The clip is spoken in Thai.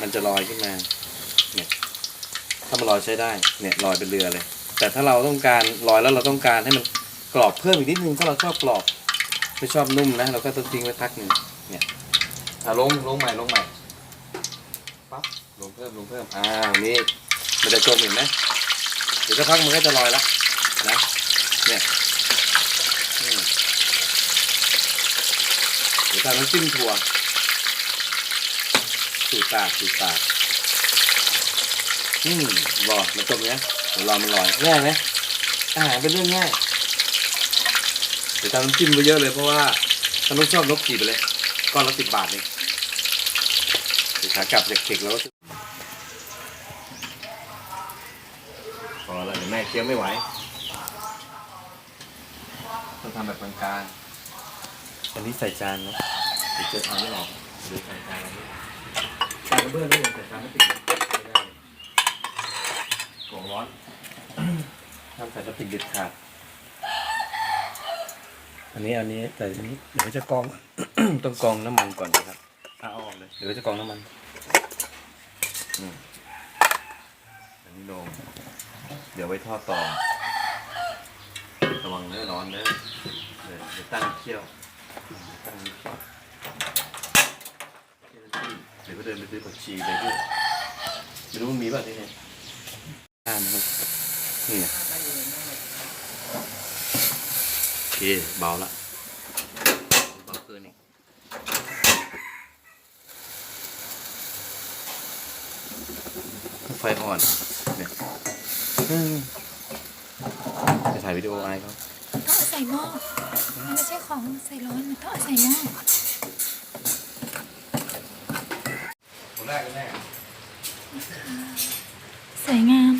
มันจะลอยขึ้นมา เนี่ยถ้ามันลอยใช้ได้ เนี่ยลอยเป็นเรือเลย แต่ถ้าเราต้องการลอยแล้วเราต้องการให้มันกรอบเพิ่มอีกนิดนึงถ้าเราชอบกรอบไม่ชอบนุ่มนะเราก็ต้องทิ้งไว้พักหนึ่งเนี่ยอะลงลงใหม่ลงใหม่ปั๊บลงเพิ่มลงเพิ่มอ้าวนี่มันจะจมเห็นไหมเดี๋ยวสักพักมันก็จะลอยละนะเนี่ยเดี๋ยวทำน้ำจิ้มถั่ว สูตรตากสูตรตาก อืมรอมันจมเนี้ยเดี๋ยวรอมันลอยง่ายไหมอาหารเป็นเรื่องง่ายเดี๋ยวทำน้ำจิ้มไปเยอะเลยเพราะว่าถ้านุกชอบนกขี่ไปเลยก้อนละสิบบาทเองเดี๋ยวขากลับเด็กๆแล้วก็ซื้อพอแล้วเดี๋ยวแม่เคี้ยวไม่ไหวต้องทำแบบกลางๆอันนี้ใส่จานนะเดี๋ยวจะเอาไม่ออกเดี๋ยวใส่จานเอา ไม่ออกจานกระเบื้องไม่ลงใส่จานไม่ติดไม่ได้กล่องร้อนห้ามใส่พลาสติกเด็ดขาด อันนี้อันนี้แต่อันนี้เดี๋ยวจะกรอง ต้องกรองน้ำมันก่อนนะครับเอาออกเลยเดี๋ยวจะกรองน้ำมันอืมอันนี้ลงเดี๋ยวไว้ทอดต่อระวังเนื้อร้อนเด้อเดี๋ยวเดี๋ยวตั้งเคี่ยวตั้งเคี่ยว เดินไปซื้อผักชีไปด้วยไม่รู้มันมีป่ะที่นี่อ่านะครับนี่ไงโอเคเบาละเบาเกินอีกไฟอ่อนเนี่ยจะถ่ายวิดีโอไอายเขาต้องเอาใส่หม้อมันไม่ใช่ของใส่ร้อนมันต้องเอาใส่หม้อ แรกกันแน่ สวยงาม